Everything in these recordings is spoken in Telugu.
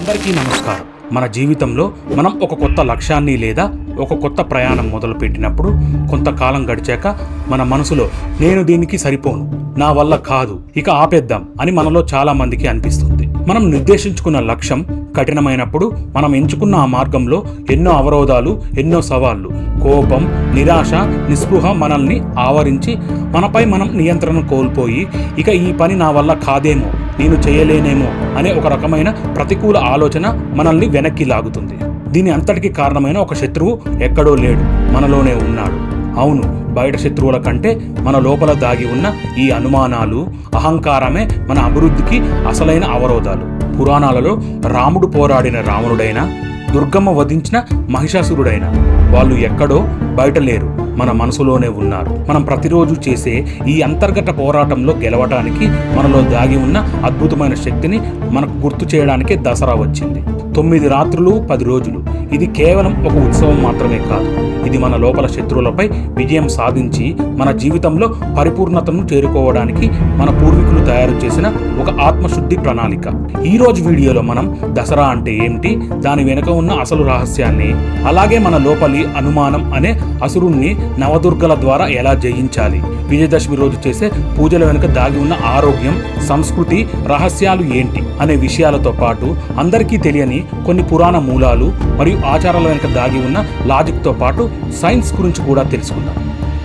అందరికీ నమస్కారం. మన జీవితంలో మనం ఒక కొత్త లక్ష్యాన్ని లేదా ఒక కొత్త ప్రయాణం మొదలుపెట్టినప్పుడు కొంతకాలం గడిచాక మన మనసులో నేను దీనికి సరిపోను నా వల్ల కాదు ఇక ఆపేద్దాం అని మనలో చాలా మందికి అనిపిస్తుంది. మనం నిర్దేశించుకున్న లక్ష్యం కఠినమైనప్పుడు మనం ఎంచుకున్న ఆ మార్గంలో ఎన్నో అవరోధాలు ఎన్నో సవాళ్ళు కోపం నిరాశ నిస్పృహ మనల్ని ఆవరించి మనపై మనం నియంత్రణ కోల్పోయి ఇక ఈ పని నా వల్ల కాదేమో నేను చేయలేనేమో అనే ఒక రకమైన ప్రతికూల ఆలోచన మనల్ని వెనక్కి లాగుతుంది. దీని అంతటికి కారణమైన ఒక శత్రువు ఎక్కడో లేడు మనలోనే ఉన్నాడు. అవును బయట శత్రువుల కంటే మన లోపల దాగి ఉన్న ఈ అనుమానాలు అహంకారమే మన అభివృద్ధికి అసలైన అవరోధాలు. పురాణాలలో రాముడు పోరాడిన రావణుడైనా దుర్గమ్మ వధించిన మహిషాసురుడైనా వాళ్ళు ఎక్కడో బయట లేరు మన మనసులోనే ఉన్నారు. మనం ప్రతిరోజు చేసే ఈ అంతర్గత పోరాటంలో గెలవటానికి మనలో దాగి ఉన్న అద్భుతమైన శక్తిని మనకు గుర్తు చేయడానికే దసరా వచ్చింది. తొమ్మిది రాత్రులు పది రోజులు. ఇది కేవలం ఒక ఉత్సవం మాత్రమే కాదు. ఇది మన లోపల శత్రువులపై విజయం సాధించి మన జీవితంలో పరిపూర్ణతను చేరుకోవడానికి మన పూర్వీకులు తయారు చేసిన ఒక ఆత్మశుద్ధి ప్రణాళిక. ఈ రోజు వీడియోలో మనం దసరా అంటే ఏమిటి? దాని వెనుక ఉన్న అసలు రహస్యాన్ని అలాగే మన లోపలి అనుమానం అనే అసురుణ్ణి నవదుర్గల ద్వారా ఎలా జయించాలి? విజయదశమి రోజు చేసే పూజల వెనుక దాగి ఉన్న ఆరోగ్యం సంస్కృతి రహస్యాలు ఏంటి? అనే విషయాలతో పాటు అందరికీ తెలియని కొన్ని పురాణ మూలాలు మరియు ఆచారాల వెనుక దాగి ఉన్న లాజిక్తో పాటు సైన్స్ గురించి కూడా తెలుసుకుందాం.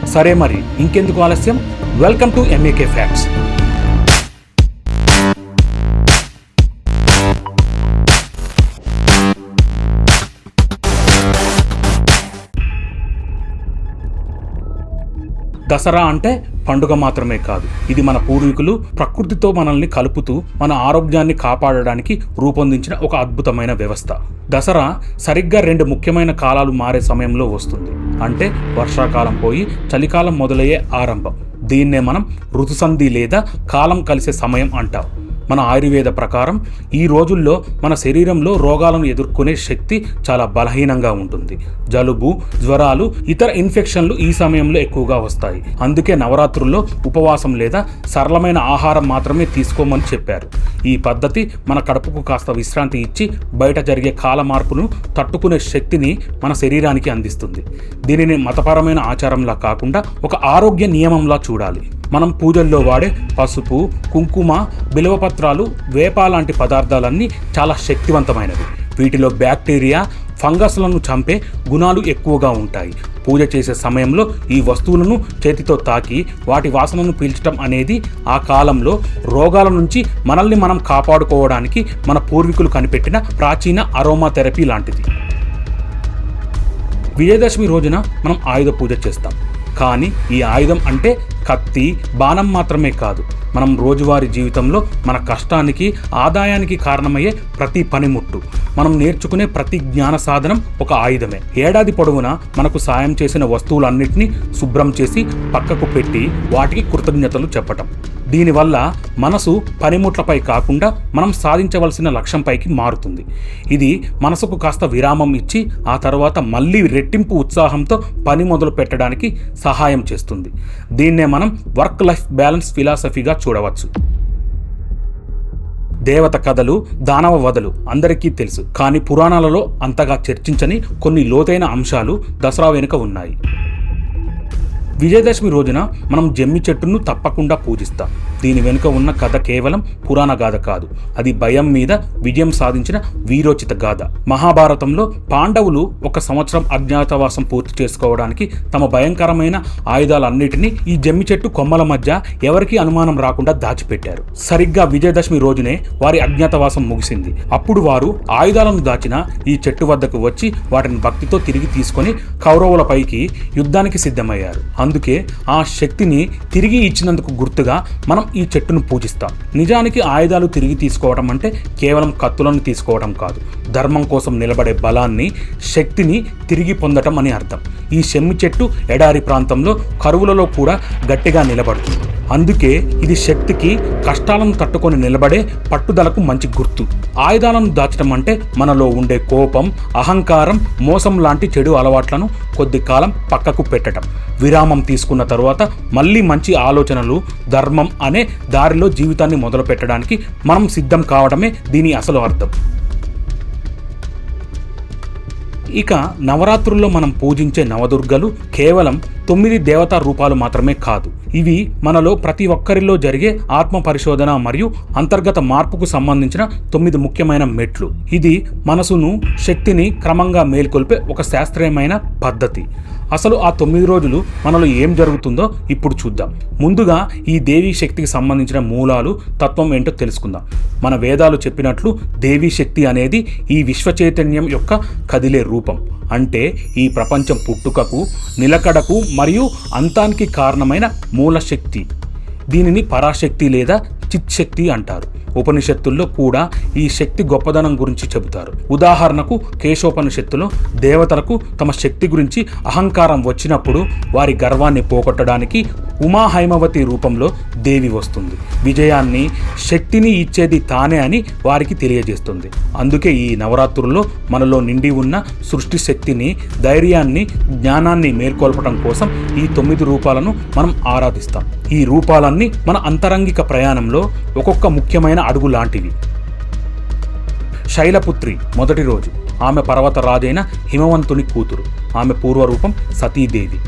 సరే మరి ఇంకెందుకు ఆలస్యం? Welcome to MAK facts Dasara అంటే పండుగ మాత్రమే కాదు. ఇది మన పూర్వీకులు ప్రకృతితో మనల్ని కలుపుతూ మన ఆరోగ్యాన్ని కాపాడడానికి రూపొందించిన ఒక అద్భుతమైన వ్యవస్థ. దసరా సరిగ్గా రెండు ముఖ్యమైన కాలాలు మారే సమయంలో వస్తుంది. అంటే వర్షాకాలం పోయి చలికాలం మొదలయ్యే ఆరంభం. దీన్నే మనం ఋతుసంధి లేదా కాలం కలిసే సమయం అంటాం. మన ఆయుర్వేద ప్రకారం ఈ రోజుల్లో మన శరీరంలో రోగాలను ఎదుర్కొనే శక్తి చాలా బలహీనంగా ఉంటుంది. జలుబు జ్వరాలు ఇతర ఇన్ఫెక్షన్లు ఈ సమయంలో ఎక్కువగా వస్తాయి. అందుకే నవరాత్రుల్లో ఉపవాసం లేదా సరళమైన ఆహారం మాత్రమే తీసుకోమని చెప్పారు. ఈ పద్ధతి మన కడుపుకు కాస్త విశ్రాంతి ఇచ్చి బయట జరిగే కాల మార్పును తట్టుకునే శక్తిని మన శరీరానికి అందిస్తుంది. దీనిని మతపరమైన ఆచారంలా కాకుండా ఒక ఆరోగ్య నియమంలా చూడాలి. మనం పూజల్లో వాడే పసుపు కుంకుమ బిలవపత్రాలు వేప లాంటి పదార్థాలన్నీ చాలా శక్తివంతమైనవి. వీటిలో బ్యాక్టీరియా ఫంగస్లను చంపే గుణాలు ఎక్కువగా ఉంటాయి. పూజ చేసే సమయంలో ఈ వస్తువులను చేతితో తాకి వాటి వాసనను పీల్చడం అనేది ఆ కాలంలో రోగాల నుంచి మనల్ని మనం కాపాడుకోవడానికి మన పూర్వీకులు కనిపెట్టిన ప్రాచీన అరోమా థెరపీ లాంటిది. విజయదశమి రోజున మనం ఆయుధ పూజ చేస్తాం. కానీ ఈ ఆయుధం అంటే కత్తి బాణం మాత్రమే కాదు. మనం రోజువారీ జీవితంలో మన కష్టానికి ఆదాయానికి కారణమయ్యే ప్రతి పనిముట్టు. మనం నేర్చుకునే ప్రతి జ్ఞాన సాధనం ఒక ఆయుధమే. ఏడాది పొడవునా మనకు సాయం చేసిన వస్తువులన్నింటినీ శుభ్రం చేసి పక్కకు పెట్టి వాటికి కృతజ్ఞతలు చెప్పటం. దీనివల్ల మనసు పనిముట్లపై కాకుండా మనం సాధించవలసిన లక్ష్యంపైకి మారుతుంది. ఇది మనసుకు కాస్త విరామం ఇచ్చి ఆ తర్వాత మళ్ళీ రెట్టింపు ఉత్సాహంతో పని మొదలు పెట్టడానికి సహాయం చేస్తుంది. దీన్నే మనం వర్క్ లైఫ్ బ్యాలెన్స్ ఫిలాసఫీగా చూడవచ్చు. దేవత కథలు దానవ వదలు అందరికీ తెలుసు. కానీ పురాణాలలో అంతగా చర్చించని కొన్ని లోతైన అంశాలు దసరా వెనుక ఉన్నాయి. విజయదశమి రోజున మనం జమ్మి చెట్టును తప్పకుండా పూజిస్తాం. దీని వెనుక ఉన్న కథ కేవలం పురాణ గాథ కాదు. అది భయం మీద విజయం సాధించిన వీరోచిత గాథ. మహాభారతంలో పాండవులు ఒక సంవత్సరం అజ్ఞాతవాసం పూర్తి చేసుకోవడానికి తమ భయంకరమైన ఆయుధాలన్నిటినీ ఈ జమ్మి చెట్టు కొమ్మల మధ్య ఎవరికీ అనుమానం రాకుండా దాచిపెట్టారు. సరిగ్గా విజయదశమి రోజునే వారి అజ్ఞాతవాసం ముగిసింది. అప్పుడు వారు ఆయుధాలను దాచిన ఈ చెట్టు వద్దకు వచ్చి వాటిని భక్తితో తిరిగి తీసుకొని కౌరవులపైకి యుద్ధానికి సిద్ధమయ్యారు. అందుకే ఆ శక్తిని తిరిగి ఇచ్చినందుకు గుర్తుగా మనం ఈ చెట్టును పూజిస్తాం. నిజానికి ఆయుధాలు తిరిగి తీసుకోవడం అంటే కేవలం కత్తులను తీసుకోవడం కాదు. ధర్మం కోసం నిలబడే బలాన్ని శక్తిని తిరిగి పొందటం అని అర్థం. ఈ షెమ్మి చెట్టు ఎడారి ప్రాంతంలో కరువులలో కూడా గట్టిగా నిలబడుతుంది. అందుకే ఇది శక్తికి కష్టాలను తట్టుకొని నిలబడే పట్టుదలకు మంచి గుర్తు. ఆయుధాలను దాచడం అంటే మనలో ఉండే కోపం అహంకారం మోసం లాంటి చెడు అలవాట్లను కొద్ది కాలం పక్కకు పెట్టడం విరామం తీసుకున్న తరువాత మళ్ళీ మంచి ఆలోచనలు ధర్మం అనే దారిలో జీవితాన్ని మొదలు పెట్టడానికి మనం సిద్ధం కావడమే దీని అసలు అర్థం. ఇక నవరాత్రుల్లో మనం పూజించే నవదుర్గలు కేవలం తొమ్మిది దేవతా రూపాలు మాత్రమే కాదు. ఇవి మనలో ప్రతి ఒక్కరిలో జరిగే ఆత్మ పరిశోధన మరియు అంతర్గత మార్పుకు సంబంధించిన తొమ్మిది ముఖ్యమైన మెట్లు. ఇది మనసును శక్తిని క్రమంగా మేల్కొల్పే ఒక శాస్త్రీయమైన పద్ధతి. అసలు ఆ తొమ్మిది రోజులు మనలో ఏం జరుగుతుందో ఇప్పుడు చూద్దాం. ముందుగా ఈ దేవీ శక్తికి సంబంధించిన మూలాలు తత్వం ఏంటో తెలుసుకుందాం. మన వేదాలు చెప్పినట్లు దేవీ శక్తి అనేది ఈ విశ్వ చైతన్యం యొక్క కదిలే రూపం. అంటే ఈ ప్రపంచం పుట్టుకకు నిలకడకు మరియు అంతానికి కారణమైన మూల శక్తి. దీనిని పరాశక్తి లేదా చిత్శక్తి అంటారు. ఉపనిషత్తుల్లో కూడా ఈ శక్తి గొప్పదనం గురించి చెబుతారు. ఉదాహరణకు కేశోపనిషత్తులో దేవతలకు తమ శక్తి గురించి అహంకారం వచ్చినప్పుడు వారి గర్వాన్ని పోగొట్టడానికి ఉమా హైమవతి రూపంలో దేవి వస్తుంది. విజయాన్ని శక్తిని ఇచ్చేది తానే అని వారికి తెలియజేస్తుంది. అందుకే ఈ నవరాత్రుల్లో మనలో నిండి ఉన్న సృష్టి శక్తిని ధైర్యాన్ని జ్ఞానాన్ని మేల్కొల్పడం కోసం ఈ తొమ్మిది రూపాలను మనం ఆరాధిస్తాం. ఈ రూపాలన్నీ మన అంతరంగిక ప్రయాణంలో ఒక్కొక్క ముఖ్యమైన అడుగు లాంటివి. శైలపుత్రి మొదటి రోజు. ఆమె పర్వతరాజైన హిమవంతుని కూతురు. ఆమె పూర్వరూపం సతీదేవి.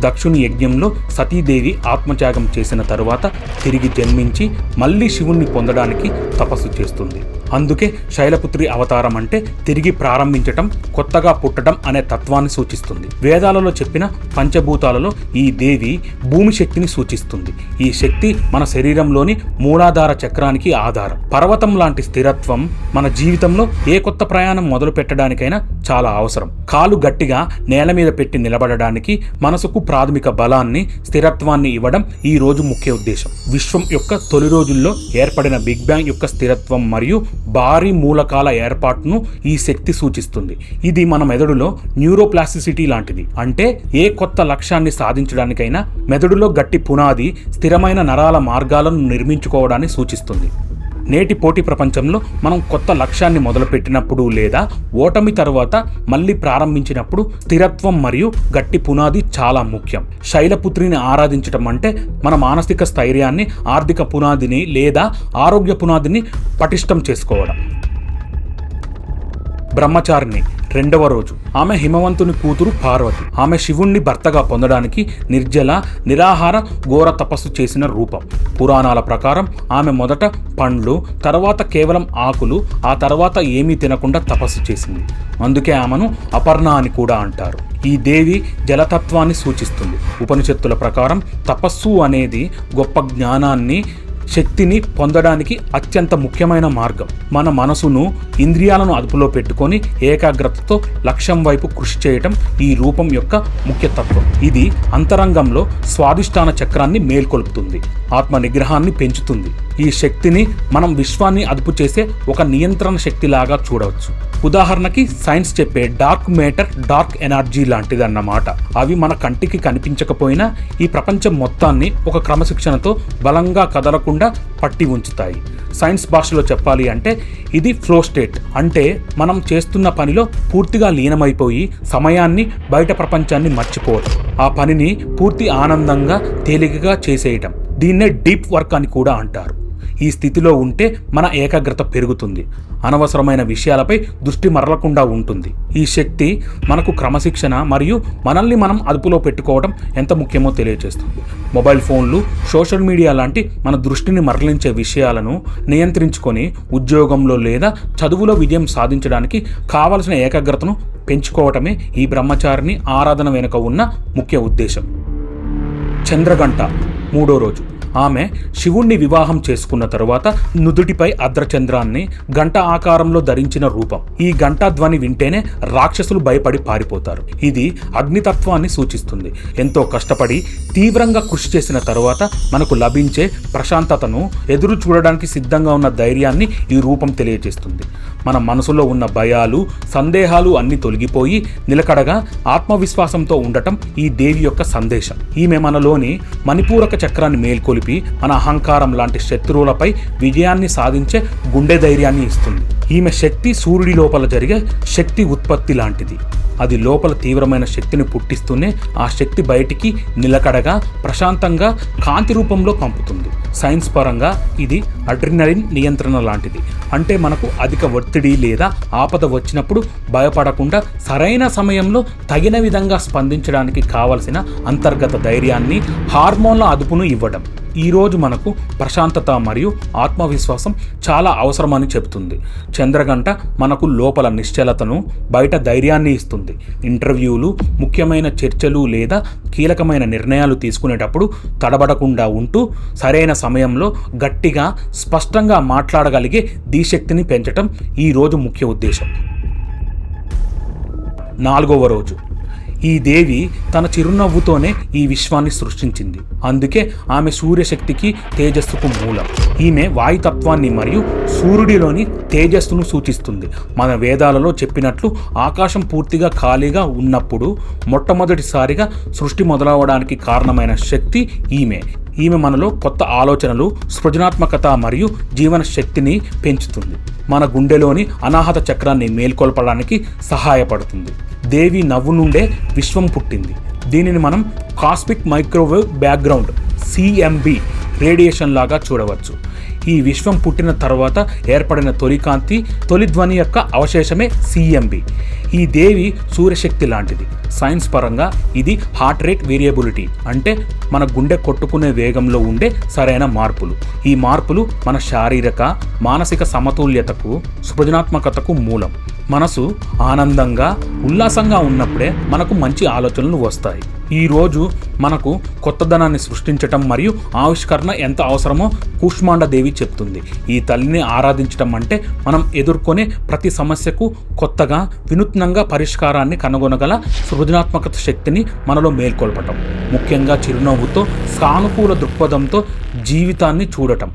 దక్షుని యజ్ఞంలో సతీదేవి ఆత్మత్యాగం చేసిన తరువాత తిరిగి జన్మించి మళ్ళీ శివుణ్ణి పొందడానికి తపస్సు చేస్తుంది. అందుకే శైలపుత్రి అవతారం అంటే తిరిగి ప్రారంభించటం కొత్తగా పుట్టడం అనే తత్వాన్ని సూచిస్తుంది. వేదాలలో చెప్పిన పంచభూతాలలో ఈ దేవి భూమి శక్తిని సూచిస్తుంది. ఈ శక్తి మన శరీరంలోని మూలాధార చక్రానికి ఆధారం. పర్వతం లాంటి స్థిరత్వం మన జీవితంలో ఏ కొత్త ప్రయాణం మొదలు పెట్టడానికైనా చాలా అవసరం. కాలు గట్టిగా నేల మీద పెట్టి నిలబడడానికి మనసుకు ప్రాథమిక బలాన్ని స్థిరత్వాన్ని ఇవ్వడం ఈ రోజు ముఖ్య ఉద్దేశం. విశ్వం యొక్క తొలి రోజుల్లో ఏర్పడిన బిగ్ బ్యాంగ్ యొక్క స్థిరత్వం మరియు భారీ మూలకాల ఏర్పాటును ఈ శక్తి సూచిస్తుంది. ఇది మన మెదడులో న్యూరోప్లాస్టిసిటీ లాంటిది. అంటే ఏ కొత్త లక్ష్యాన్ని సాధించడానికైనా మెదడులో గట్టి పునాది స్థిరమైన నరాల మార్గాలను నిర్మించుకోవడాన్ని సూచిస్తుంది. నేటి పోటీ ప్రపంచంలో మనం కొత్త లక్ష్యాన్ని మొదలుపెట్టినప్పుడు లేదా ఓటమి తర్వాత మళ్ళీ ప్రారంభించినప్పుడు స్థిరత్వం మరియు గట్టి పునాది చాలా ముఖ్యం. శైలపుత్రిని ఆరాధించటం అంటే మన మానసిక స్థైర్యాన్ని ఆర్థిక పునాదిని లేదా ఆరోగ్య పునాదిని పటిష్టం చేసుకోవడం. బ్రహ్మచారిని రెండవ రోజు. ఆమె హిమవంతుని కూతురు పార్వతి. ఆమె శివుణ్ణి భర్తగా పొందడానికి నిర్జల నిరాహార ఘోర తపస్సు చేసిన రూపం. పురాణాల ప్రకారం ఆమె మొదట పండ్లు తర్వాత కేవలం ఆకులు ఆ తర్వాత ఏమీ తినకుండా తపస్సు చేసింది. అందుకే ఆమెను అపర్ణ అని కూడా అంటారు. ఈ దేవి జలతత్వాన్ని సూచిస్తుంది. ఉపనిషత్తుల ప్రకారం తపస్సు అనేది గొప్ప జ్ఞానాన్ని శక్తిని పొందడానికి అత్యంత ముఖ్యమైన మార్గం. మన మనసును ఇంద్రియాలను అదుపులో పెట్టుకొని ఏకాగ్రతతో లక్ష్యం వైపు కృషి చేయటం ఈ రూపం యొక్క ముఖ్య తత్వం ఇది అంతరంగంలో స్వాదిష్టాన చక్రాన్ని మేల్కొల్పుతుంది. ఆత్మ నిగ్రహాన్ని పెంచుతుంది. ఈ శక్తిని మనం విశ్వాన్ని అదుపు చేసే ఒక నియంత్రణ శక్తిలాగా చూడవచ్చు. ఉదాహరణకి సైన్స్ చెప్పే డార్క్ మేటర్ డార్క్ ఎనర్జీ లాంటిది అన్నమాట అవి మన కంటికి కనిపించకపోయినా ఈ ప్రపంచం మొత్తాన్ని ఒక క్రమశిక్షణతో బలంగా కదలకుండా పట్టి ఉంచుతాయి. సైన్స్ భాషలో చెప్పాలి అంటే ఇది ఫ్లో స్టేట్. అంటే మనం చేస్తున్న పనిలో పూర్తిగా లీనమైపోయి సమయాన్ని బయట ప్రపంచాన్ని మర్చిపోవడం ఆ పనిని పూర్తి ఆనందంగా తేలికగా చేసేయటం. దీన్నే డీప్ వర్క్ అని కూడా అంటారు. ఈ స్థితిలో ఉంటే మన ఏకాగ్రత పెరుగుతుంది. అనవసరమైన విషయాలపై దృష్టి మరలకుండా ఉంటుంది. ఈ శక్తి మనకు క్రమశిక్షణ మరియు మనల్ని మనం అదుపులో పెట్టుకోవడం ఎంత ముఖ్యమో తెలియజేస్తుంది మొబైల్ ఫోన్లు సోషల్ మీడియా లాంటి మన దృష్టిని మరలించే విషయాలను నియంత్రించుకొని ఉద్యోగంలో లేదా చదువులో విజయం సాధించడానికి కావలసిన ఏకాగ్రతను పెంచుకోవటమే ఈ బ్రహ్మచారిని ఆరాధన వెనుక ఉన్న ముఖ్య ఉద్దేశం. చంద్రగంట మూడో రోజు. ఆమె శివుణ్ణి వివాహం చేసుకున్న తరువాత నుదుటిపై అర్ధచంద్రాన్ని గంట ఆకారంలో ధరించిన రూపం. ఈ గంట ధ్వని వింటేనే రాక్షసులు భయపడి పారిపోతారు. ఇది అగ్నితత్వాన్ని సూచిస్తుంది. ఎంతో కష్టపడి తీవ్రంగా కృషి చేసిన తరువాత మనకు లభించే ప్రశాంతతను ఎదురు చూడడానికి సిద్ధంగా ఉన్న ధైర్యాన్ని ఈ రూపం తెలియజేస్తుంది. మన మనసులో ఉన్న భయాలు సందేహాలు అన్ని తొలగిపోయి నిలకడగా ఆత్మవిశ్వాసంతో ఉండటం ఈ దేవి యొక్క సందేశం. ఈమె మనలోని మణిపూరక చక్రాన్ని మేల్కొలిపి మన అహంకారం లాంటి శత్రువులపై విజయాన్ని సాధించే గుండె ధైర్యాన్ని ఇస్తుంది. ఈమె శక్తి సూర్యుడి లోపల జరిగే శక్తి ఉత్పత్తి లాంటిది. అది లోపల తీవ్రమైన శక్తిని పుట్టిస్తూనే ఆ శక్తి బయటికి నిలకడగా ప్రశాంతంగా కాంతి రూపంలో పంపుతుంది. సైన్స్ పరంగా ఇది అడ్రినలిన్ నియంత్రణ లాంటిది. అంటే మనకు అధిక ఒత్తిడి లేదా ఆపద వచ్చినప్పుడు భయపడకుండా సరైన సమయంలో తగిన విధంగా స్పందించడానికి కావలసిన అంతర్గత ధైర్యాన్ని హార్మోన్ల అదుపును ఇవ్వడం. ఈరోజు మనకు ప్రశాంతత మరియు ఆత్మవిశ్వాసం చాలా అవసరమని చెబుతుంది చంద్రగంట మనకు లోపల నిశ్చలతను బయట ధైర్యాన్ని ఇస్తుంది. ఇంటర్వ్యూలు ముఖ్యమైన చర్చలు లేదా కీలకమైన నిర్ణయాలు తీసుకునేటప్పుడు తడబడకుండా ఉంటూ సరైన సమయంలో గట్టిగా స్పష్టంగా మాట్లాడగలిగే దీశక్తిని పెంచటం ఈరోజు ముఖ్య ఉద్దేశం. నాలుగవ రోజు. ఈ దేవి తన చిరునవ్వుతోనే ఈ విశ్వాన్ని సృష్టించింది. అందుకే ఆమె సూర్యశక్తికి తేజస్సుకు మూలం. ఈమె వాయుతత్వాన్ని మరియు సూర్యుడిలోని తేజస్సును సూచిస్తుంది. మన వేదాలలో చెప్పినట్లు ఆకాశం పూర్తిగా ఖాళీగా ఉన్నప్పుడు మొట్టమొదటిసారిగా సృష్టి మొదలవడానికి కారణమైన శక్తి ఈమె. ఈమె మనలో కొత్త ఆలోచనలు సృజనాత్మకత మరియు జీవన శక్తిని పెంచుతుంది. మన గుండెలోని అనాహత చక్రాన్ని మేల్కొల్పడానికి సహాయపడుతుంది. దేవి నవ్వు నుండే విశ్వం పుట్టింది. దీనిని మనం cosmic microwave background CMB radiation లాగా చూడవచ్చు. ఈ విశ్వం పుట్టిన తర్వాత ఏర్పడిన తొలి కాంతి తొలి ధ్వని యొక్క అవశేషమే సిఎంబి ఈ దేవి సూర్యశక్తి లాంటిది. సైన్స్ పరంగా ఇది హార్ట్ రేట్ వేరియబిలిటీ అంటే మన గుండె కొట్టుకునే వేగంలో ఉండే సరైన మార్పులు. ఈ మార్పులు మన శారీరక మానసిక సమతుల్యతకు సృజనాత్మకతకు మూలం. మనసు ఆనందంగా ఉల్లాసంగా ఉన్నప్పుడే మనకు మంచి ఆలోచనలు వస్తాయి. ఈ రోజు మనకు కొత్తదనాన్ని సృష్టించటం మరియు ఆవిష్కరణ ఎంత అవసరమో కూష్మాండదేవి చెప్తుంది. ఈ తల్లిని ఆరాధించటం అంటే మనం ఎదుర్కొనే ప్రతి సమస్యకు కొత్తగా వినూత్నంగా పరిష్కారాన్ని కనుగొనగల సృజనాత్మకత శక్తిని మనలో మేల్కొల్పటం. ముఖ్యంగా చిరునవ్వుతో సానుకూల దృక్పథంతో జీవితాన్ని చూడటం.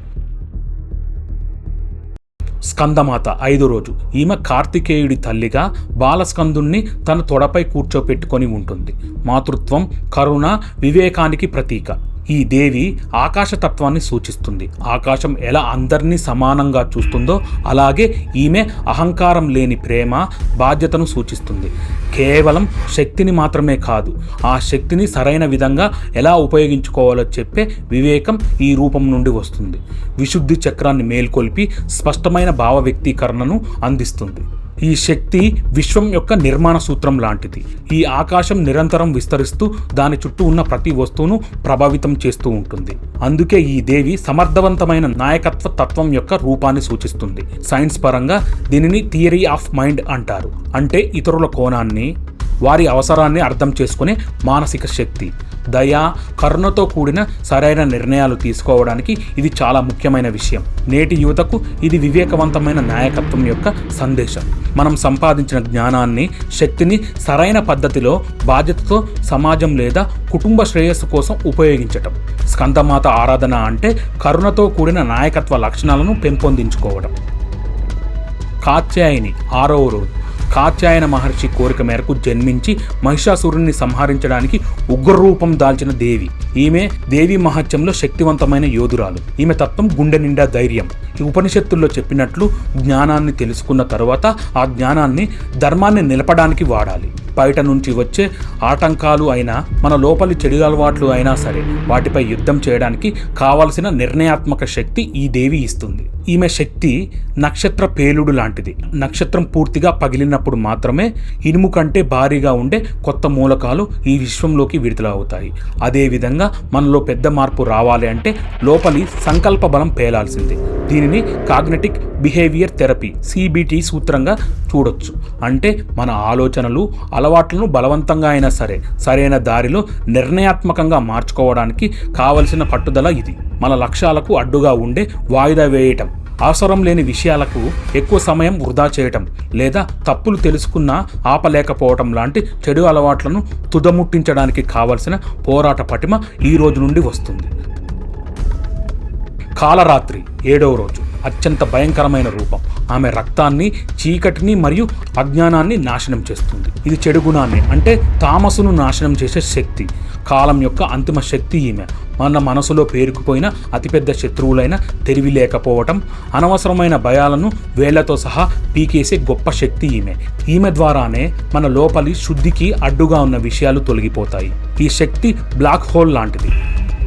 స్కందమాత ఐదో రోజు. ఈమె కార్తికేయుడి తల్లిగా బాలస్కందుణ్ణి తన తొడపై కూర్చోపెట్టుకొని ఉంటుంది. మాతృత్వం కరుణ వివేకానికి ప్రతీక. ఈ దేవి ఆకాశతత్వాన్ని సూచిస్తుంది. ఆకాశం ఎలా అందరినీ సమానంగా చూస్తుందో అలాగే ఈమె అహంకారం లేని ప్రేమ బాధ్యతను సూచిస్తుంది. కేవలం శక్తిని మాత్రమే కాదు ఆ శక్తిని సరైన విధంగా ఎలా ఉపయోగించుకోవాలో చెప్పే వివేకం ఈ రూపం నుండి వస్తుంది. విశుద్ధి చక్రాన్ని మేల్కొల్పి స్పష్టమైన భావ వ్యక్తీకరణను అందిస్తుంది. ఈ శక్తి విశ్వం యొక్క నిర్మాణ సూత్రం లాంటిది. ఈ ఆకాశం నిరంతరం విస్తరిస్తూ దాని చుట్టూ ఉన్న ప్రతి వస్తువును ప్రభావితం చేస్తూ ఉంటుంది. అందుకే ఈ దేవి సమర్థవంతమైన నాయకత్వ తత్వం యొక్క రూపాన్ని సూచిస్తుంది. సైన్స్ పరంగా దీనిని థియరీ ఆఫ్ మైండ్ అంటారు. అంటే ఇతరుల కోణాన్ని వారి అవసరాన్ని అర్థం చేసుకునే మానసిక శక్తి. దయ కరుణతో కూడిన సరైన నిర్ణయాలు తీసుకోవడానికి ఇది చాలా ముఖ్యమైన విషయం. నేటి యువతకు ఇది వివేకవంతమైన నాయకత్వం యొక్క సందేశం. మనం సంపాదించిన జ్ఞానాన్ని శక్తిని సరైన పద్ధతిలో బాధ్యతతో సమాజం లేదా కుటుంబ శ్రేయస్సు కోసం ఉపయోగించటం. స్కందమాత ఆరాధన అంటే కరుణతో కూడిన నాయకత్వ లక్షణాలను పెంపొందించుకోవడం కాత్యాయని ఆరవ రోజు. కాత్యాయన మహర్షి కోరిక మేరకు జన్మించి మహిషాసురుణ్ణి సంహరించడానికి ఉగ్రరూపం దాల్చిన దేవి. ఈమె దేవి మహత్యంలో శక్తివంతమైన యోధురాలు. ఈమె తత్వం గుండె నిండా ధైర్యం. ఈ ఉపనిషత్తుల్లో చెప్పినట్లు జ్ఞానాన్ని తెలుసుకున్న తర్వాత ఆ జ్ఞానాన్ని ధర్మాన్ని నిలపడానికి వాడాలి. బయట నుంచి వచ్చే ఆటంకాలు అయినా మన లోపలి చెడు అలవాట్లు అయినా సరే వాటిపై యుద్ధం చేయడానికి కావలసిన నిర్ణయాత్మక శక్తి ఈ దేవి ఇస్తుంది. ఈమె శక్తి నక్షత్ర పేలుడు లాంటిది. నక్షత్రం పూర్తిగా పగిలిన పగిలినప్పుడు మాత్రమే ఇనుము కంటే భారీగా ఉండే కొత్త మూలకాలు ఈ విశ్వంలోకి విడుదల అవుతాయి అదేవిధంగా మనలో పెద్ద మార్పు రావాలి అంటే లోపలి సంకల్ప బలం పేలాల్సిందే. దీనిని కాగ్నెటిక్ బిహేవియర్ థెరపీ సిబిటి సూత్రంగా చూడొచ్చు. అంటే మన ఆలోచనలు అలవాట్లను బలవంతంగా అయినా సరే సరైన దారిలో నిర్ణయాత్మకంగా మార్చుకోవడానికి కావలసిన పట్టుదల ఇది. మన లక్ష్యాలకు అడ్డుగా ఉండే వాయిదా వేయటం. అవసరం లేని విషయాలకు ఎక్కువ సమయం వృధా చేయటం లేదా తప్పులు తెలుసుకున్నా ఆపలేకపోవటం లాంటి చెడు అలవాట్లను తుదముట్టించడానికి కావలసిన పోరాట పటిమ ఈ రోజు నుండి వస్తుంది. కాలరాత్రి ఏడవ రోజు. అత్యంత భయంకరమైన రూపం. ఆమె రక్తాన్ని చీకటిని మరియు అజ్ఞానాన్ని నాశనం చేస్తుంది. ఇది చెడు గుణాన్ని అంటే తామసును నాశనం చేసే శక్తి. కాలం యొక్క అంతిమ శక్తి ఈమె. మన మనసులో పేరుకుపోయిన అతిపెద్ద శత్రువులైన తెలివి లేకపోవటం అనవసరమైన భయాలను వేళ్ళతో సహా పీకేసే గొప్ప శక్తి ఈమె. ఈమె ద్వారానే మన లోపలి శుద్ధికి అడ్డుగా ఉన్న విషయాలు తొలగిపోతాయి. ఈ శక్తి బ్లాక్ హోల్ లాంటిది.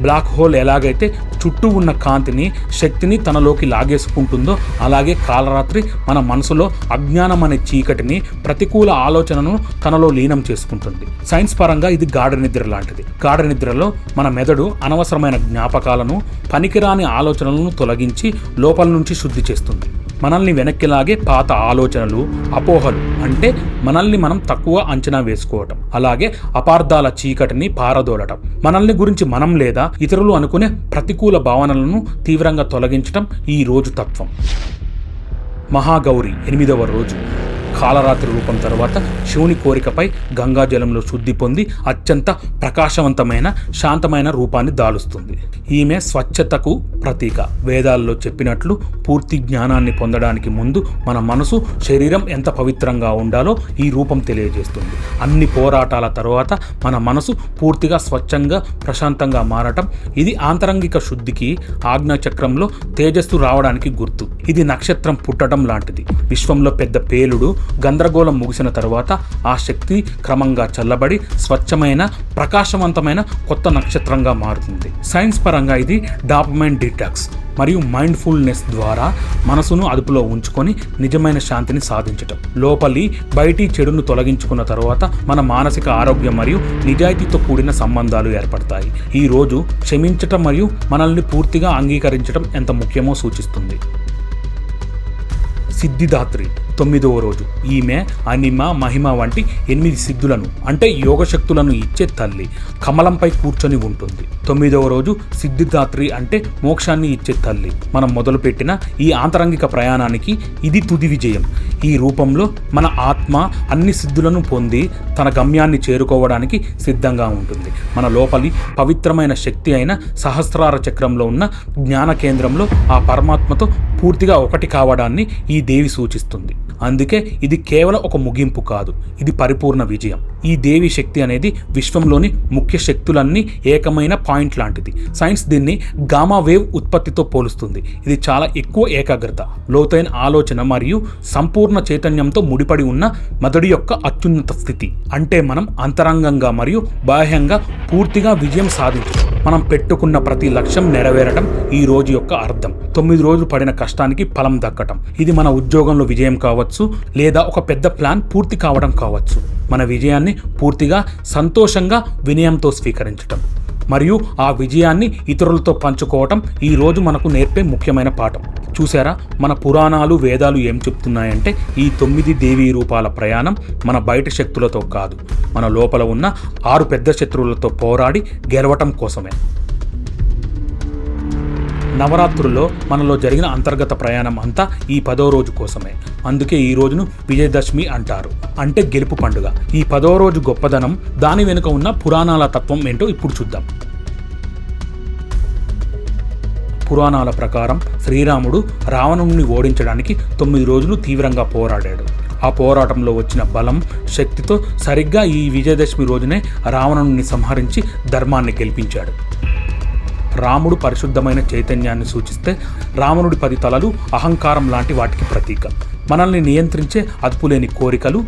బ్లాక్ హోల్ ఎలాగైతే చుట్టూ ఉన్న కాంతిని శక్తిని తనలోకి లాగేసుకుంటుందో అలాగే కాలరాత్రి మన మనసులో అజ్ఞానం అనే చీకటిని ప్రతికూల ఆలోచనను తనలో లీనం చేసుకుంటుంది. సైన్స్ పరంగా ఇది గాఢ నిద్ర లాంటిది. గాఢ నిద్రలో మన మెదడు అనవసరమైన జ్ఞాపకాలను పనికిరాని ఆలోచనలను తొలగించి లోపల నుంచి శుద్ధి చేస్తుంది. మనల్ని వెనక్కిలాగే పాత ఆలోచనలు అపోహలు అంటే మనల్ని మనం తక్కువ అంచనా వేసుకోవటం. అలాగే అపార్థాల చీకటిని పారదోలటం. మనల్ని గురించి మనం లేదా ఇతరులు అనుకునే ప్రతికూల భావనలను తీవ్రంగా తొలగించటం ఈ రోజు తత్వం. మహాగౌరి ఎనిమిదవ రోజు. కాలరాత్రి రూపం తర్వాత శివుని కోరికపై గంగాజలంలో శుద్ధి పొంది అత్యంత ప్రకాశవంతమైన శాంతమైన రూపాన్ని దాలుస్తుంది. ఈమె స్వచ్ఛతకు ప్రతీక. వేదాల్లో చెప్పినట్లు పూర్తి జ్ఞానాన్ని పొందడానికి ముందు మన మనసు శరీరం ఎంత పవిత్రంగా ఉండాలో ఈ రూపం తెలియజేస్తుంది. అన్ని పోరాటాల తర్వాత మన మనసు పూర్తిగా స్వచ్ఛంగా ప్రశాంతంగా మారటం ఇది ఆంతరంగిక శుద్ధికి ఆజ్ఞాచక్రంలో తేజస్సు రావడానికి గుర్తు. ఇది నక్షత్రం పుట్టడం లాంటిది. విశ్వంలో పెద్ద పేలుడు గందరగోళం ముగిసిన తర్వాత ఆ శక్తి క్రమంగా చల్లబడి స్వచ్ఛమైన ప్రకాశవంతమైన కొత్త నక్షత్రంగా మారుతుంది. సైన్స్ పరంగా ఇది డాపమైన్ డిటాక్స్ మరియు మైండ్ఫుల్నెస్ ద్వారా మనసును అదుపులో ఉంచుకొని నిజమైన శాంతిని సాధించటం. లోపలి బయటి చెడును తొలగించుకున్న తర్వాత మన మానసిక ఆరోగ్యం మరియు నిజాయితీతో కూడిన సంబంధాలు ఏర్పడతాయి. ఈ రోజు క్షమించటం మరియు మనల్ని పూర్తిగా అంగీకరించడం ఎంత ముఖ్యమో సూచిస్తుంది. సిద్ధిదాత్రి తొమ్మిదవ రోజు. ఈమె అనిమ మహిమ వంటి ఎనిమిది సిద్ధులను అంటే యోగ శక్తులను ఇచ్చే తల్లి. కమలంపై కూర్చొని ఉంటుంది. తొమ్మిదవ రోజు సిద్ధిదాత్రి అంటే మోక్షాన్ని ఇచ్చే తల్లి. మనం మొదలుపెట్టిన ఈ ఆంతరంగిక ప్రయాణానికి ఇది తుది విజయం. ఈ రూపంలో మన ఆత్మ అన్ని సిద్ధులను పొంది తన గమ్యాన్ని చేరుకోవడానికి సిద్ధంగా ఉంటుంది. మన లోపలి పవిత్రమైన శక్తి అయిన సహస్రార చక్రంలో ఉన్న జ్ఞాన కేంద్రంలో ఆ పరమాత్మతో పూర్తిగా ఒకటి కావడాన్ని ఈ దేవి సూచిస్తుంది. అందుకే ఇది కేవలం ఒక ముగింపు కాదు ఇది పరిపూర్ణ విజయం. ఈ దేవి శక్తి అనేది విశ్వంలోని ముఖ్య శక్తులన్నీ ఏకమైన పాయింట్ లాంటిది. సైన్స్ దీన్ని గామా వేవ్ ఉత్పత్తితో పోలుస్తుంది. ఇది చాలా ఎక్కువ ఏకాగ్రత లోతైన ఆలోచన మరియు సంపూర్ణ చైతన్యంతో ముడిపడి ఉన్న మెదడు యొక్క అత్యున్నత స్థితి. అంటే మనం అంతరంగంగా మరియు బాహ్యంగా పూర్తిగా విజయం సాధించడం మనం పెట్టుకున్న ప్రతి లక్ష్యం నెరవేరడం ఈ రోజు యొక్క అర్థం. తొమ్మిది రోజులు పడిన కష్టానికి ఫలం దక్కటం. ఇది మన ఉద్యోగంలో విజయం కావచ్చు కావచ్చు లేదా ఒక పెద్ద ప్లాన్ పూర్తి కావడం కావచ్చు. మన విజయాన్ని పూర్తిగా సంతోషంగా వినయంతో స్వీకరించటం. మరియు ఆ విజయాన్ని ఇతరులతో పంచుకోవటం ఈ రోజు మనకు నేర్పే ముఖ్యమైన పాఠం. చూసారా మన పురాణాలు వేదాలు ఏం చెప్తున్నాయంటే ఈ తొమ్మిది దేవీ రూపాల ప్రయాణం మన బయట శక్తులతో కాదు. మన లోపల ఉన్న ఆరు పెద్ద శత్రువులతో పోరాడి గెలవటం కోసమే. నవరాత్రుల్లో మనలో జరిగిన అంతర్గత ప్రయాణం అంతా ఈ పదో రోజు కోసమే. అందుకే ఈ రోజును విజయదశమి అంటారు. అంటే గెలుపు పండుగ. ఈ పదో రోజు గొప్పదనం దాని వెనుక ఉన్న పురాణాల తత్వం ఏంటో ఇప్పుడు చూద్దాం. పురాణాల ప్రకారం శ్రీరాముడు రావణుణ్ణి ఓడించడానికి తొమ్మిది రోజులు తీవ్రంగా పోరాడాడు. ఆ పోరాటంలో వచ్చిన బలం శక్తితో సరిగ్గా ఈ విజయదశమి రోజునే రావణుణ్ణి సంహరించి ధర్మాన్ని గెలిపించాడు. రాముడు పరిశుద్ధమైన చైతన్యాన్ని సూచిస్తే రావణుడి పది తలలు అహంకారం లాంటి వాటికి ప్రతీక. మనల్ని నియంత్రించే అదుపులేని కోరికలు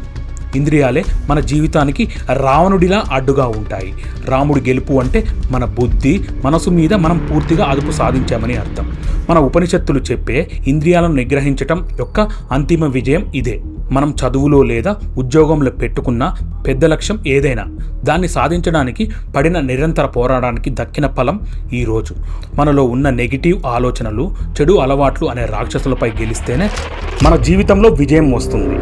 ఇంద్రియాలే మన జీవితానికి రావణుడిలా అడ్డుగా ఉంటాయి. రాముడి గెలుపు అంటే మన బుద్ధి మనసు మీద మనం పూర్తిగా అదుపు సాధించామని అర్థం. మన ఉపనిషత్తులు చెప్పే ఇంద్రియాలను నిగ్రహించటం యొక్క అంతిమ విజయం ఇదే. మనం చదువులో లేదా ఉద్యోగంలో పెట్టుకున్న పెద్ద లక్ష్యం ఏదైనా దాన్ని సాధించడానికి పడిన నిరంతర పోరాటానికి దక్కిన ఫలం ఈరోజు మనలో ఉన్న నెగిటివ్ ఆలోచనలు చెడు అలవాట్లు అనే రాక్షసులపై గెలిస్తేనే మన జీవితంలో విజయం వస్తుంది.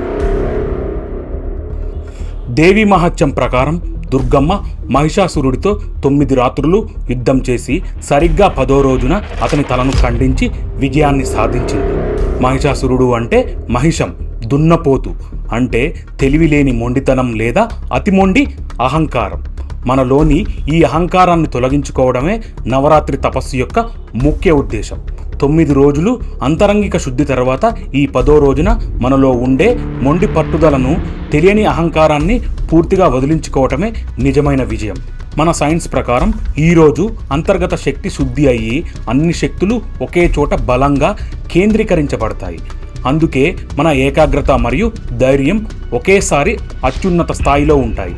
దేవి మహత్యం ప్రకారం దుర్గమ్మ మహిషాసురుడితో తొమ్మిది రాత్రులు యుద్ధం చేసి సరిగ్గా పదో రోజున అతని తలను ఖండించి విజయాన్ని సాధించింది. మహిషాసురుడు అంటే మహిషం దున్నపోతు అంటే తెలివిలేని మొండితనం లేదా అతి మొండి అహంకారం. మనలోని ఈ అహంకారాన్ని తొలగించుకోవడమే నవరాత్రి తపస్సు యొక్క ముఖ్య ఉద్దేశం. తొమ్మిది రోజులు అంతరంగిక శుద్ధి తర్వాత ఈ పదో రోజున మనలో ఉండే మొండి పట్టుదలను తెలియని అహంకారాన్ని పూర్తిగా వదిలించుకోవటమే నిజమైన విజయం. మన సైన్స్ ప్రకారం ఈరోజు అంతర్గత శక్తి శుద్ధి అయ్యి అన్ని శక్తులు ఒకే చోట బలంగా కేంద్రీకరించబడతాయి. అందుకే మన ఏకాగ్రత మరియు ధైర్యం ఒకేసారి అత్యున్నత స్థాయిలో ఉంటాయి.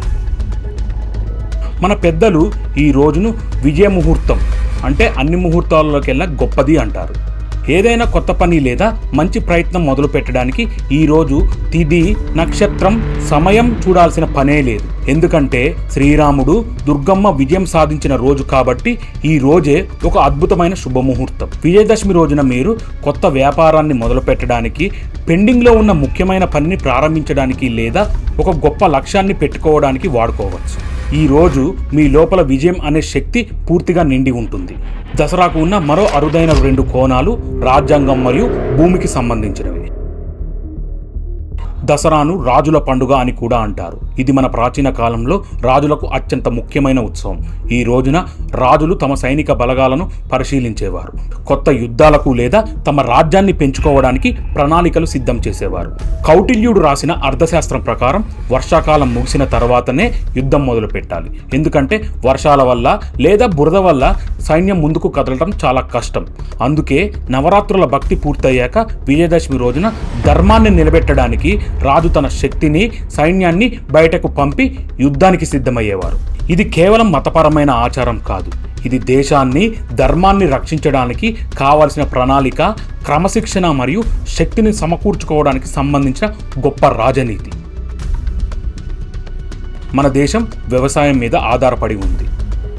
మన పెద్దలు ఈ రోజును విజయ ముహూర్తం అంటే అన్ని ముహూర్తాలలోకెల్లా గొప్పది అంటారు. ఏదైనా కొత్త పని లేదా మంచి ప్రయత్నం మొదలు పెట్టడానికి ఈ రోజు నక్షత్రం సమయం చూడాల్సిన పనే లేదు. ఎందుకంటే శ్రీరాముడు దుర్గమ్మ విజయం సాధించిన రోజు కాబట్టి ఈ రోజే ఒక అద్భుతమైన శుభముహూర్తం. విజయదశమి రోజున మీరు కొత్త వ్యాపారాన్ని మొదలు పెట్టడానికి పెండింగ్లో ఉన్న ముఖ్యమైన పనిని ప్రారంభించడానికి లేదా ఒక గొప్ప లక్ష్యాన్ని పెట్టుకోవడానికి వాడుకోవచ్చు. ఈ రోజు మీ లోపల విజయం అనే శక్తి పూర్తిగా నిండి ఉంటుంది. దసరాకు ఉన్న మరో అరుదైన రెండు కోణాలు రాజ్యాంగం మరియు భూమికి సంబంధించినవి. దసరాను రాజుల పండుగ అని కూడా అంటారు. ఇది మన ప్రాచీన కాలంలో రాజులకు అత్యంత ముఖ్యమైన ఉత్సవం. ఈ రోజున రాజులు తమ సైనిక బలగాలను పరిశీలించేవారు. కొత్త యుద్ధాలకు లేదా తమ రాజ్యాన్ని పెంచుకోవడానికి ప్రణాళికలు సిద్ధం చేసేవారు. కౌటిల్యుడు రాసిన అర్థశాస్త్రం ప్రకారం వర్షాకాలం ముగిసిన తర్వాతనే యుద్ధం మొదలు పెట్టాలి ఎందుకంటే వర్షాల వల్ల లేదా బురద వల్ల సైన్యం ముందుకు కదలడం చాలా కష్టం. అందుకే నవరాత్రుల భక్తి పూర్తయ్యాక విజయదశమి రోజున ధర్మాన్ని నిలబెట్టడానికి రాజు తన శక్తిని సైన్యాన్ని బయటకు పంపి యుద్ధానికి సిద్ధమయ్యేవారు. ఇది కేవలం మతపరమైన ఆచారం కాదు. ఇది దేశాన్ని ధర్మాన్ని రక్షించడానికి కావలసిన ప్రణాళిక క్రమశిక్షణ మరియు శక్తిని సమకూర్చుకోవడానికి సంబంధించిన గొప్ప రాజనీతి. మన దేశం వ్యవసాయం మీద ఆధారపడి ఉంది.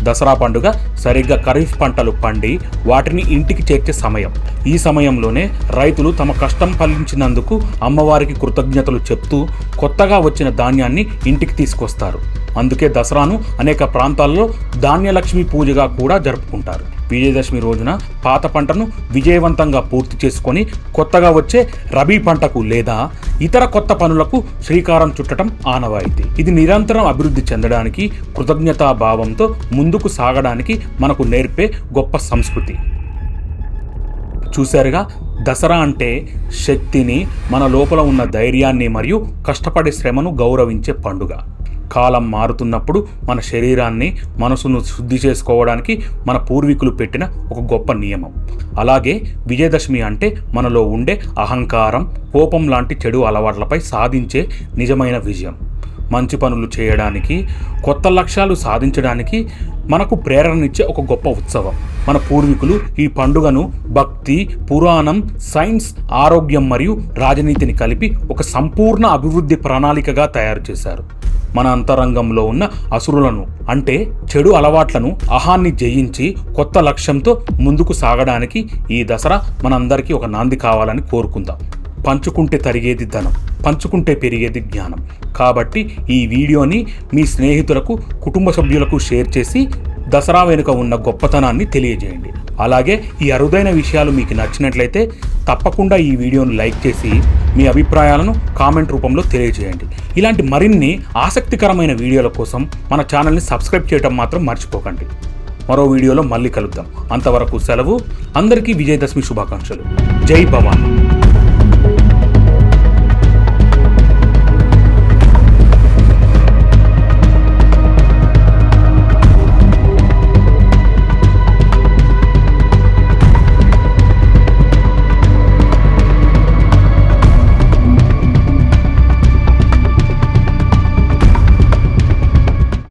దసరా పండుగ సరిగ్గా ఖరీఫ్ పంటలు పండి వాటిని ఇంటికి చేర్చే సమయం. ఈ సమయంలోనే రైతులు తమ కష్టం ఫలించినందుకు అమ్మవారికి కృతజ్ఞతలు చెప్తూ కొత్తగా వచ్చిన ధాన్యాన్ని ఇంటికి తీసుకొస్తారు. అందుకే దసరాను అనేక ప్రాంతాల్లో ధాన్యలక్ష్మి పూజగా కూడా జరుపుకుంటారు. విజయదశమి రోజున పాత పంటను విజయవంతంగా పూర్తి చేసుకొని కొత్తగా వచ్చే రబీ పంటకు లేదా ఇతర కొత్త పనులకు శ్రీకారం చుట్టడం ఆనవాయితీ. ఇది నిరంతరం అభివృద్ధి చెందడానికి కృతజ్ఞతా భావంతో ముందుకు సాగడానికి మనకు నేర్పే గొప్ప సంస్కృతి. చూశారుగా దసరా అంటే శక్తిని మన లోపల ఉన్న ధైర్యాన్ని మరియు కష్టపడే శ్రమను గౌరవించే పండుగ. కాలం మారుతున్నప్పుడు మన శరీరాన్ని మనసును శుద్ధి చేసుకోవడానికి మన పూర్వీకులు పెట్టిన ఒక గొప్ప నియమం. అలాగే విజయదశమి అంటే మనలో ఉండే అహంకారం కోపం లాంటి చెడు అలవాట్లపై సాధించే నిజమైన విజయం. మంచి పనులు చేయడానికి కొత్త లక్ష్యాలు సాధించడానికి మనకు ప్రేరణనిచ్చే ఒక గొప్ప ఉత్సవం. మన పూర్వీకులు ఈ పండుగను భక్తి పురాణం సైన్స్ ఆరోగ్యం మరియు రాజనీతిని కలిపి ఒక సంపూర్ణ అభివృద్ధి ప్రణాళికగా తయారు చేశారు. మన అంతరంగంలో ఉన్న అసురులను అంటే చెడు అలవాట్లను అహాన్ని జయించి కొత్త లక్ష్యంతో ముందుకు సాగడానికి ఈ దసరా మనందరికీ ఒక నాంది కావాలని కోరుకుందాం. పంచుకుంటే తరిగేది ధనం పంచుకుంటే పెరిగేది జ్ఞానం. కాబట్టి ఈ వీడియోని మీ స్నేహితులకు కుటుంబ సభ్యులకు షేర్ చేసి దసరా వెనుక ఉన్న గొప్పతనాన్ని తెలియజేయండి. అలాగే ఈ అరుదైన విషయాలు మీకు నచ్చినట్లయితే తప్పకుండా ఈ వీడియోను లైక్ చేసి మీ అభిప్రాయాలను కామెంట్ రూపంలో తెలియజేయండి. ఇలాంటి మరిన్ని ఆసక్తికరమైన వీడియోల కోసం మన ఛానల్ని సబ్స్క్రైబ్ చేయడం మాత్రం మర్చిపోకండి. మరో వీడియోలో మళ్ళీ కలుద్దాం. అంతవరకు సెలవు అందరికీ విజయదశమి శుభాకాంక్షలు. జై భవానీ.